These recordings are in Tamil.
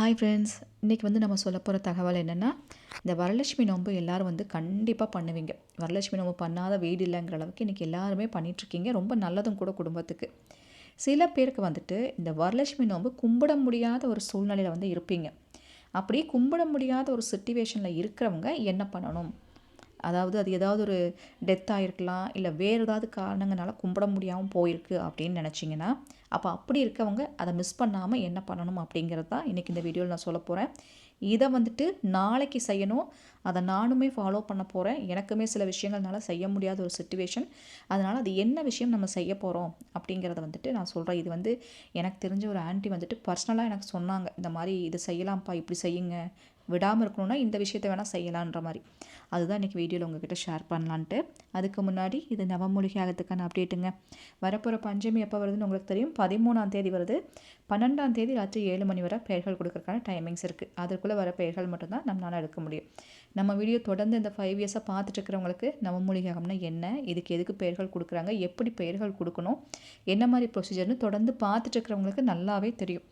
ஹாய் ஃப்ரெண்ட்ஸ் இன்றைக்கி வந்து நம்ம சொல்ல போகிற தகவல் என்னென்னா இந்த வரலட்சுமி நோன்பு எல்லோரும் வந்து கண்டிப்பாக பண்ணுவீங்க. வரலட்சுமி நோன்பு பண்ணாத வீடு இல்லைங்கிற அளவுக்கு இன்றைக்கி எல்லாருமே பண்ணிகிட்ருக்கீங்க ரொம்ப நல்லதும் கூட குடும்பத்துக்கு. சில பேருக்கு வந்துட்டு இந்த வரலட்சுமி நோன்பு கும்பிட முடியாத ஒரு சூழ்நிலையில் வந்து இருப்பீங்க. அப்படி கும்பிட முடியாத ஒரு சுச்சுவேஷனில் இருக்கிறவங்க என்ன பண்ணணும்? அதாவது அது ஏதாவது ஒரு டெத் ஆகிருக்கலாம் இல்லை வேறு ஏதாவது காரணங்களால கும்பிட முடியாமல் போயிருக்கு அப்படின்னு நினச்சிங்கன்னா அப்போ அப்படி இருக்கவங்க அதை மிஸ் பண்ணாமல் என்ன பண்ணணும் அப்படிங்கிறது தான் இன்றைக்கி இந்த வீடியோவில் நான் சொல்ல போகிறேன் இதை வந்துட்டு நாளைக்கு செய்யணும். அதை நானுமே ஃபாலோ பண்ண போகிறேன் எனக்குமே சில விஷயங்கள்னால செய்ய முடியாத ஒரு சுச்சுவேஷன் அதனால் அது என்ன விஷயம் நம்ம செய்ய போகிறோம் அப்படிங்கிறத வந்துட்டு நான் சொல்கிறேன் இது வந்து எனக்கு தெரிஞ்ச ஒரு ஆன்ட்டி வந்துட்டு பர்சனலாக எனக்கு சொன்னாங்க இந்த மாதிரி இது செய்யலாம்ப்பா இப்படி செய்யுங்க. விடாமல் இருக்கணும்னா இந்த விஷயத்த வேணால் செய்யலான்ற மாதிரி. அதுதான் இன்றைக்கி வீடியோவில் உங்ககிட்ட ஷேர் பண்ணலான்ட்டு. அதுக்கு முன்னாடி இது நவமூலிகை ஆகிறதுக்கான அப்டேட்டுங்க வரப்போகிற பஞ்சமி எப்போ வருதுன்னு உங்களுக்கு தெரியும். பதிமூணாம் தேதி வருது. பன்னெண்டாம் தேதி ராத்திரி ஏழு மணி வரை பெயர்கள் கொடுக்குறதுக்கான டைமிங்ஸ் இருக்குது அதற்குள்ளே வர பெயர்கள் மட்டும்தான் நம்மளால் எடுக்க முடியும். நம்ம வீடியோ தொடர்ந்து இந்த ஃபைவ் இயர்ஸாக பார்த்துட்ருக்கிறவங்களுக்கு நவமூலிகாகம்னா என்ன? இதுக்கு எதுக்கு பெயர்கள் கொடுக்குறாங்க? எப்படி பெயர்கள் கொடுக்கணும்? என்ன மாதிரி ப்ரொசீஜர்னு தொடர்ந்து பார்த்துட்ருக்கிறவங்களுக்கு நல்லாவே தெரியும்.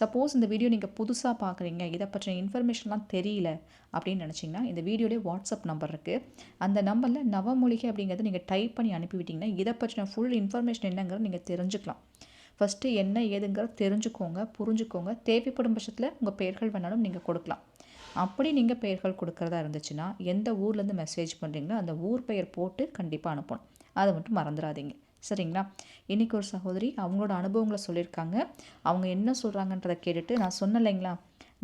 சப்போஸ் இந்த வீடியோ நீங்கள் புதுசாக பார்க்குறீங்க. இதை பற்றின இன்ஃபர்மேஷன்லாம் தெரியல அப்படின்னு நினச்சிங்கன்னா இந்த வீடியோலேயே வாட்ஸ்அப் நம்பர் இருக்குது அந்த நம்பரில் நவமொழிகை அப்படிங்கிறத நீங்கள் டைப் பண்ணி அனுப்பிவிட்டிங்கன்னா இதை பற்றின ஃபுல் இன்ஃபர்மேஷன் என்னங்கிறத நீங்கள் தெரிஞ்சுக்கலாம். ஃபஸ்ட்டு என்ன ஏதுங்கிறத தெரிஞ்சுக்கோங்க புரிஞ்சுக்கோங்க. தேவைப்படும் பட்சத்தில் உங்கள் பெயர்கள் வேணாலும் நீங்கள் கொடுக்கலாம். அப்படி நீங்கள் பெயர்கள் கொடுக்குறதா இருந்துச்சுன்னா எந்த ஊர்லேருந்து மெசேஜ் பண்ணுறீங்களோ அந்த ஊர் பெயர் போட்டு கண்டிப்பாக அனுப்பணும். அதை மட்டும் மறந்துடாதீங்க. சரிங்களா? இன்றைக்கி ஒரு சகோதரி அவங்களோட அனுபவங்களை சொல்லியிருக்காங்க. அவங்க என்ன சொல்கிறாங்கன்றதை கேட்டுட்டு நான் சொன்னேன் இல்லைங்களா?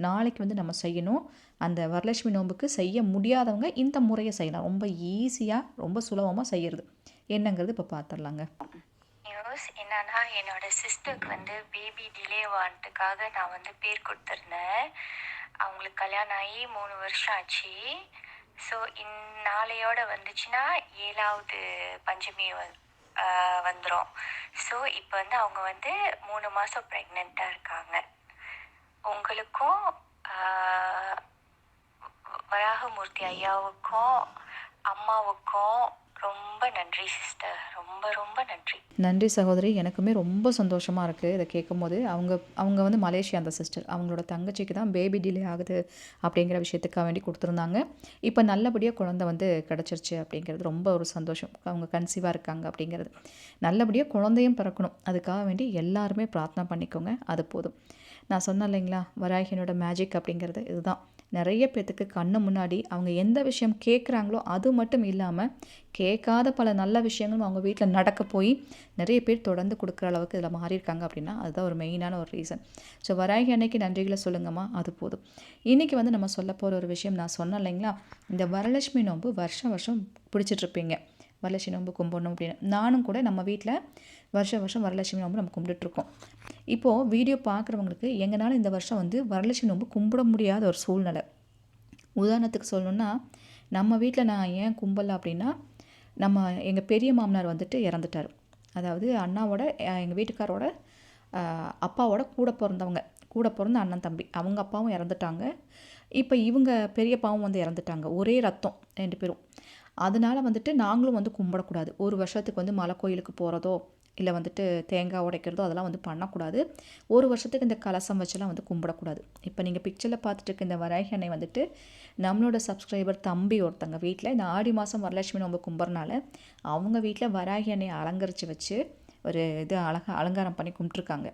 நாளைக்கு வந்து நம்ம செய்யணும். அந்த வரலட்சுமி நோன்புக்கு செய்ய முடியாதவங்க இந்த முறையை செய்யலாம். ரொம்ப ஈஸியாக ரொம்ப சுலபமாக செய்கிறது என்னங்கிறது இப்போ பார்த்துடலாங்க நியூஸ் என்னன்னா என்னோட சிஸ்டருக்கு வந்து பேபி டிலே ஆனதுக்காக நான் வந்து பேர் கொடுத்துருந்தேன். அவங்களுக்கு கல்யாணம் ஆகி மூணு வருஷம் ஆச்சு. ஸோ இந்நாளையோட வந்துச்சுன்னா ஏழாவது பஞ்சமி வந்துடும் ஸோ இப்போ வந்து அவங்க வந்து மூணு மாதம் ப்ரெக்னெண்ட்டாக இருக்காங்க. உங்களுக்கும் வராகமூர்த்தி ஐயாவுக்கும் அம்மாவுக்கும் ரொம்ப நன்றி சிஸ்டர் ரொம்ப ரொம்ப நன்றி. நன்றி சகோதரி. எனக்குமே ரொம்ப சந்தோஷமாக இருக்குது இதை கேட்கும்போது. அவங்க அவங்க வந்து மலேசியா அந்த சிஸ்டர் அவங்களோட தங்கச்சிக்கு தான் பேபி டிலே ஆகுது அப்படிங்கிற விஷயத்துக்காக வேண்டி கொடுத்துருந்தாங்க. இப்போ நல்லபடியாக குழந்த வந்து கிடச்சிருச்சு அப்படிங்கிறது ரொம்ப ஒரு சந்தோஷம். அவங்க கன்சீவாக இருக்காங்க அப்படிங்கிறது. நல்லபடியாக குழந்தையும் பிறக்கணும். அதுக்காக வேண்டி எல்லாருமே பிரார்த்தனை பண்ணிக்கோங்க. அது போதும். நான் சொன்னேன் இல்லைங்களா? வராகினோட மேஜிக் அப்படிங்கிறது இதுதான். நிறைய பேர்த்துக்கு கண்ணு முன்னாடி அவங்க எந்த விஷயம் கேட்குறாங்களோ அது மட்டும் இல்லாமல் கேட்காத பல நல்ல விஷயங்களும் அவங்க வீட்டில் நடக்க போய் நிறைய பேர் தொடர்ந்து கொடுக்குற அளவுக்கு இதில் மாறியிருக்காங்க அப்படின்னா அதுதான் ஒரு மெயினான ஒரு ரீசன். ஸோ வராகி அன்னைக்கு நன்றிகளை சொல்லுங்கம்மா. அது போதும். இன்றைக்கி வந்து நம்ம சொல்ல போகிற ஒரு விஷயம் நான் சொன்னேன் இல்லைங்களா? இந்த வரலட்சுமி நோன்பு வருஷம் வருஷம் பிடிச்சிட்ருப்பீங்க வரலட்சுமி நோன்பு கும்பிடணும் அப்படின்னு. நானும் கூட நம்ம வீட்டில் வருஷம் வருஷம் வரலட்சுமி நோம்பு நம்ம கும்பிட்டுட்ருக்கோம். இப்போது வீடியோ பார்க்குறவங்களுக்கு எங்களால் இந்த வருஷம் வந்து வரலட்சுமி நோம்பு கும்பிட முடியாத ஒரு சூழ்நிலை. உதாரணத்துக்கு சொல்லணுன்னா நம்ம வீட்டில் நான் ஏன் கும்பல அப்படின்னா நம்ம எங்கள் பெரிய மாமனார் வந்துட்டு இறந்துட்டார். அதாவது அண்ணாவோட எங்கள் வீட்டுக்காரோட அப்பாவோட கூட பிறந்தவங்க. கூட பிறந்த அண்ணன் தம்பி. அவங்க அப்பாவும் இறந்துட்டாங்க. இப்போ இவங்க பெரியப்பாவும் வந்து இறந்துட்டாங்க. ஒரே ரத்தம் ரெண்டு பேரும். அதனால் வந்துட்டு நாங்களும் வந்து கும்பிடக்கூடாது. ஒரு வருஷத்துக்கு வந்து மலை கோயிலுக்கு போகிறதோ இல்லை வந்துட்டு தேங்காய் உடைக்கிறதோ அதெல்லாம் வந்து பண்ணக்கூடாது. ஒரு வருஷத்துக்கு இந்த கலசம் வச்செல்லாம் வந்து கும்பிடக்கூடாது. இப்போ நீங்கள் பிக்சரில் பார்த்துட்டு இருக்க இந்த வராகி அன்னை வந்துட்டு நம்மளோட சப்ஸ்கிரைபர் தம்பி ஒருத்தங்க வீட்டில் இந்த ஆடி மாதம் வரலட்சுமி நம்ம கும்பிட்றனால அவங்க வீட்டில் வராகி அன்னையை அலங்கரித்து வச்சு ஒரு இது அழகாக அலங்காரம் பண்ணி கும்பிட்ருக்காங்க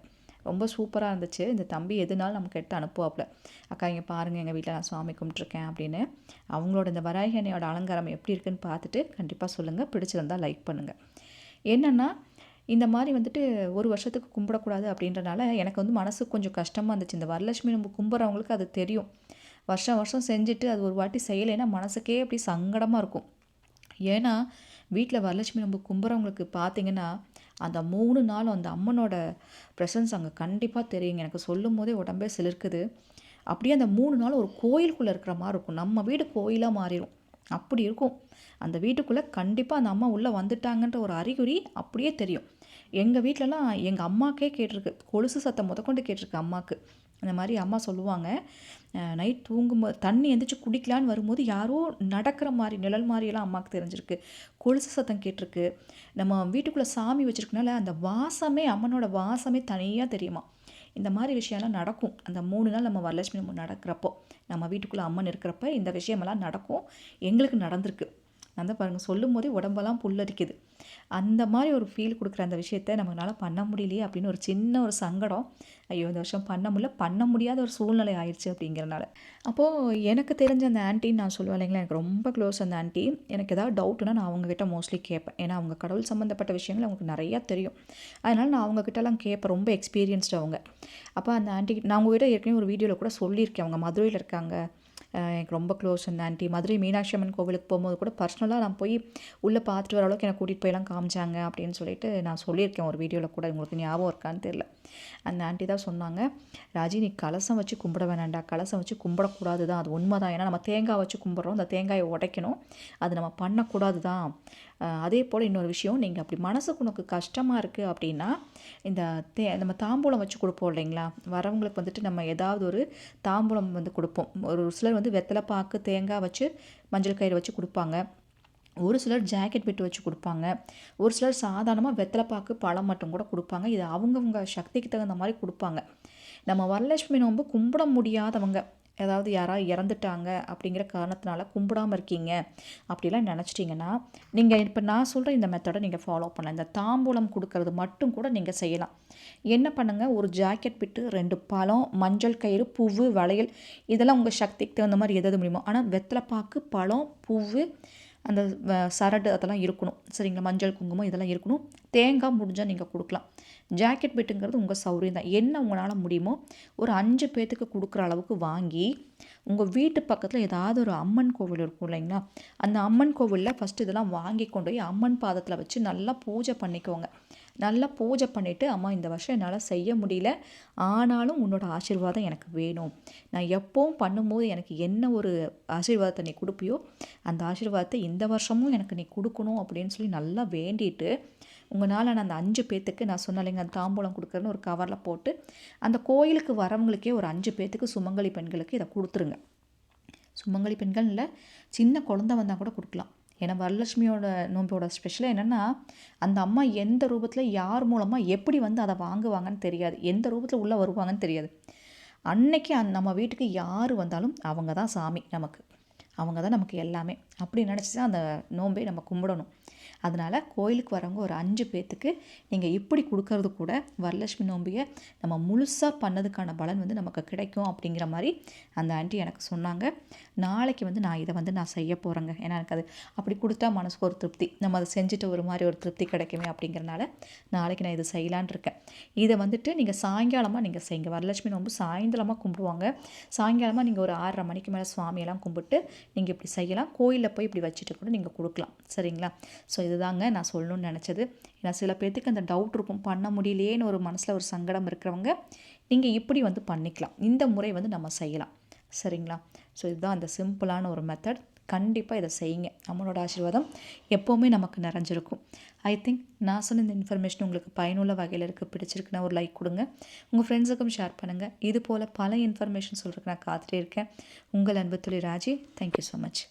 ரொம்ப சூப்பராக இருந்துச்சு. இந்த தம்பி எதுனாலும் நமக்கு எடுத்து அனுப்புவாப்பில் அக்கா இங்கே பாருங்கள் எங்கள் வீட்டில் நான் சுவாமி கும்பிட்ருக்கேன் அப்படின்னு. அவங்களோட இந்த வராகி அன்னையோட அலங்காரம் எப்படி இருக்குன்னு பார்த்துட்டு கண்டிப்பாக சொல்லுங்கள் பிடிச்சிருந்தால் லைக் பண்ணுங்கள் என்னென்னா இந்த மாதிரி வந்துட்டு ஒரு வருஷத்துக்கு கும்பிடக்கூடாது அப்படின்றனால எனக்கு வந்து மனசு கொஞ்சம் கஷ்டமாக இருந்துச்சு. இந்த வரலட்சுமி நம்ம கும்பிட்றவங்களுக்கு அது தெரியும். வருஷம் வருஷம் செஞ்சுட்டு அது ஒரு வாட்டி செய்யலைன்னா மனசுக்கே அப்படி சங்கடமாக இருக்கும். ஏன்னா வீட்டில் வரலட்சுமி நம்ம கும்புறவங்களுக்கு பார்த்தீங்கன்னா அந்த மூணு நாள் அந்த அம்மனோட ப்ரெசன்ஸ் அங்கே கண்டிப்பாக தெரியுங்க. எனக்கு சொல்லும் போதே உடம்பே சிலிருக்குது. அப்படியே அந்த மூணு நாள் ஒரு கோயிலுக்குள்ளே இருக்கிற மாதிரி இருக்கும். நம்ம வீடு கோயிலாக மாறிடும் அப்படி இருக்கும். அந்த வீட்டுக்குள்ளே கண்டிப்பாக அந்த அம்மா உள்ளே வந்துட்டாங்கன்ற ஒரு அறிகுறி அப்படியே தெரியும். எங்கள் வீட்டிலலாம் எங்கள் அம்மாக்கே கேட்டிருக்கு. கொலுசு சத்தம் முதற்கொண்டு கேட்டிருக்கு அம்மாவுக்கு அந்த மாதிரி அம்மா சொல்லுவாங்க. நைட் தூங்கும்போது தண்ணி எந்திரிச்சு குடிக்கலான்னு வரும்போது யாரோ நடக்கிற மாதிரி நிழல் மாதிரியெல்லாம் அம்மாவுக்கு தெரிஞ்சிருக்கு. கொலுசு சத்தம் கேட்டிருக்கு. நம்ம வீட்டுக்குள்ளே சாமி வச்சுருக்கனால அந்த வாசமே அம்மனோட வாசமே தனியாக தெரியுமா? இந்த மாதிரி விஷயம்லாம் நடக்கும். அந்த மூணு நாள் நம்ம வரலட்சுமி நம்ம நடக்கிறப்போ நம்ம வீட்டுக்குள்ளே அம்மன் இருக்கிறப்ப இந்த விஷயமெல்லாம் நடக்கும். எங்களுக்கு நடந்திருக்கு. நான் தான் பாருங்கள் சொல்லும் போதே உடம்பெல்லாம் புல்லரிக்குது. அந்த மாதிரி ஒரு ஃபீல் கொடுக்குற அந்த விஷயத்த நம்மளால பண்ண முடியலையே அப்படின்னு ஒரு சின்ன ஒரு சங்கடம். ஐயோ இந்த வருஷம் பண்ண முடியல பண்ண முடியாத ஒரு சூழ்நிலை ஆயிடுச்சு அப்படிங்கிறனால. அப்போது எனக்கு தெரிஞ்ச அந்த ஆன்ட்டின்னு நான் சொல்லுவேன் இல்லைங்களா எனக்கு ரொம்ப க்ளோஸ் அந்த ஆன்ட்டி எனக்கு ஏதாவது டவுட்னா நான் அவங்கக்கிட்ட மோஸ்ட்லி கேட்பேன். ஏன்னா அவங்க கடவுள் சம்மந்தப்பட்ட விஷயங்கள் அவங்களுக்கு நிறையா தெரியும். அதனால் நான் அவங்கக்கிட்டலாம் கேட்பேன் ரொம்ப எக்ஸ்பீரியன்ஸ்டு அவங்க. அப்போ அந்த ஆன்ட்டி நான் உங்ககிட்ட ஏற்கனவே ஒரு வீடியோவில் கூட சொல்லியிருக்கேன். அவங்க மதுரையில் இருக்காங்க. எனக்கு ரொம்ப க்ளோஸ் அந்த ஆண்டி மதுரை மீனாட்சி அம்மன் கோவிலுக்கு போகும்போது கூட பர்சனலாக நான் போய் உள்ளே பார்த்துட்டு வர அளவுக்கு என்னை கூட்டிகிட்டு போயெல்லாம் காமிச்சாங்க அப்படின்னு சொல்லிட்டு நான் சொல்லியிருக்கேன் ஒரு வீடியோவில் கூட. உங்களுக்கு ஞாபகம் இருக்கான்னு தெரில அந்த ஆண்டி தான் சொன்னாங்க ராஜி நீ கலசம் வச்சு கும்பிட வேணாண்டா கலசம் வச்சு கும்பிடக்கூடாது தான் அது உண்மை தான் ஏன்னா நம்ம தேங்காய் வச்சு கும்பிட்றோம். அந்த தேங்காயை உடைக்கணும். அது நம்ம பண்ணக்கூடாது தான் அதே போல் இன்னொரு விஷயம் நீங்கள் அப்படி மனசுக்கு உனக்கு கஷ்டமாக இருக்குது அப்படின்னா இந்த தே நம்ம தாம்பூலம் வச்சு கொடுப்போம் இல்லைங்களா? வரவங்களுக்கு வந்துட்டு நம்ம ஏதாவது ஒரு தாம்பூலம் வந்து கொடுப்போம். ஒரு சிலர் வந்து வெத்தலை பாக்கு தேங்காய் வச்சு மஞ்சள் கயிறு வச்சு கொடுப்பாங்க. ஒரு சிலர் ஜாக்கெட் விட்டு வச்சு கொடுப்பாங்க. ஒரு சிலர் சாதாரணமாக வெத்தலைப்பாக்கு பழம் மட்டும் கூட கொடுப்பாங்க. இது அவங்கவுங்க சக்திக்கு தகுந்த மாதிரி கொடுப்பாங்க. நம்ம வரலட்சுமி நோன்பு கும்பிட முடியாதவங்க. ஏதாவது யாராவது இறந்துட்டாங்க அப்படிங்கிற காரணத்தினால கும்பிடாம இருக்கீங்க. அப்படிலாம் நினச்சிட்டிங்கன்னா நீங்கள் இப்போ நான் சொல்கிற இந்த மெத்தடை நீங்கள் ஃபாலோ பண்ணலாம். இந்த தாம்பூலம் கொடுக்கறது மட்டும் கூட நீங்கள் செய்யலாம். என்ன பண்ணுங்கள் ஒரு ஜாக்கெட் விட்டு ரெண்டு பழம் மஞ்சள் கயிறு பூவு வளையல். இதெல்லாம் உங்கள் சக்திக்கு தகுந்த மாதிரி எதாவது முடியுமோ. ஆனால் வெத்தலைப்பாக்கு பழம் பூவு அந்த வ- சரடு அதெல்லாம் இருக்கணும். சரிங்களா? மஞ்சள் குங்குமம் இதெல்லாம் இருக்கணும். தேங்காய் முடிஞ்சால் நீங்கள் கொடுக்கலாம். ஜாக்கெட் பெட்டுங்கிறது உங்கள் சௌரியம் தான். என்ன உங்களால் முடியுமோ ஒரு அஞ்சு பேர்த்துக்கு கொடுக்குற அளவுக்கு வாங்கி உங்கள் வீட்டு பக்கத்தில் ஏதாவது ஒரு அம்மன் கோவில் இருக்கும் இல்லைங்களா? அந்த அம்மன் கோவிலில் ஃபஸ்ட்டு இதெல்லாம் வாங்கி கொண்டு போய் அம்மன் பாதத்தில் வச்சு நல்லா பூஜை பண்ணிக்கோங்க. நல்லா பூஜை பண்ணிவிட்டு அம்மா இந்த வருஷம் என்னால் செய்ய முடியல. ஆனாலும் உன்னோட ஆசீர்வாதம் எனக்கு வேணும். நான் எப்போவும் பண்ணும்போது எனக்கு என்ன ஒரு ஆசீர்வாதத்தை நீ கொடுப்பியோ அந்த ஆசீர்வாதத்தை இந்த வருஷமும் எனக்கு நீ கொடுக்கணும் அப்படின்னு சொல்லி நல்லா வேண்டிட்டு உங்களால் நான் அந்த அஞ்சு பேர்த்துக்கு நான் சொன்னலைங்க அந்த தாம்பூலம் கொடுக்குறேன்னு ஒரு கவரில் போட்டு அந்த கோயிலுக்கு வரவங்களுக்கே ஒரு அஞ்சு பேர்த்துக்கு சுமங்கலி பெண்களுக்கு இதை கொடுத்துருங்க. சுமங்கலி பெண்கள் இல்லை சின்ன குழந்த வந்தால் கூட கொடுக்கலாம். ஏன்னா வரலட்சுமியோட நோம்போட ஸ்பெஷலாக என்னென்னா அந்த அம்மா எந்த ரூபத்தில் யார் மூலமாக எப்படி வந்து அதை வாங்குவாங்கன்னு தெரியாது. எந்த ரூபத்தில் உள்ளே வருவாங்கன்னு தெரியாது. அன்னைக்கு அந் நம்ம வீட்டுக்கு யார் வந்தாலும் அவங்க தான் சாமி நமக்கு. அவங்க தான் நமக்கு எல்லாமே. அப்படி நினச்சி தான் அந்த நோன்பை நம்ம கும்பிடணும். அதனால் கோயிலுக்கு வரவங்க ஒரு அஞ்சு பேர்த்துக்கு நீங்கள் இப்படி கொடுக்கறது கூட வரலட்சுமி நோம்பியை நம்ம முழுசாக பண்ணதுக்கான பலன் வந்து நமக்கு கிடைக்கும் அப்படிங்கிற மாதிரி அந்த ஆண்டி எனக்கு சொன்னாங்க. நாளைக்கு வந்து நான் இதை வந்து நான் செய்ய போகிறேங்க ஏன்னா எனக்கு அது அப்படி கொடுத்தா மனசுக்கு ஒரு திருப்தி. நம்ம அதை செஞ்சுட்டு ஒரு மாதிரி ஒரு திருப்தி கிடைக்குமே அப்படிங்கிறனால நாளைக்கு நான் இது செய்யலான் இருக்கேன். இதை வந்துட்டு நீங்கள் சாயங்காலமாக நீங்கள் செய்யுங்க வரலட்சுமி நோம்பு சாயந்தரமாக கும்பிடுவாங்க. சாயங்காலமாக நீங்கள் ஒரு ஆறரை மணிக்கு மேலே சுவாமியெல்லாம் கும்பிட்டு நீங்கள் இப்படி செய்யலாம். கோயிலில் போய் இப்படி வச்சுட்டு கூட நீங்கள் கொடுக்கலாம். சரிங்களா? ஸோ இது இதுதாங்க நான் சொல்லணும்னு நினச்சது. ஏன்னா சில பேர்த்துக்கு அந்த டவுட் இருக்கும். பண்ண முடியலையேன்னு ஒரு மனசில் ஒரு சங்கடம் இருக்கிறவங்க நீங்கள் இப்படி வந்து பண்ணிக்கலாம். இந்த முறை வந்து நம்ம செய்யலாம். சரிங்களா? ஸோ இதுதான் அந்த சிம்பிளான ஒரு மெத்தட் கண்டிப்பாக இதை செய்யுங்க. நம்மளோட ஆசீர்வாதம் எப்போவுமே நமக்கு நிறைஞ்சிருக்கும். ஐ திங்க் நான் சொன்ன இந்த இன்ஃபர்மேஷன் உங்களுக்கு பயனுள்ள வகையில் இருக்குது பிடிச்சிருக்குன்னா ஒரு லைக் கொடுங்க. உங்கள் ஃப்ரெண்ட்ஸுக்கும் ஷேர் பண்ணுங்கள் இது போல் பல இன்ஃபர்மேஷன் சொல்கிறதுக்கு நான் காத்துட்டே இருக்கேன். உங்கள் அன்பு துளி ராஜி. Thank you so much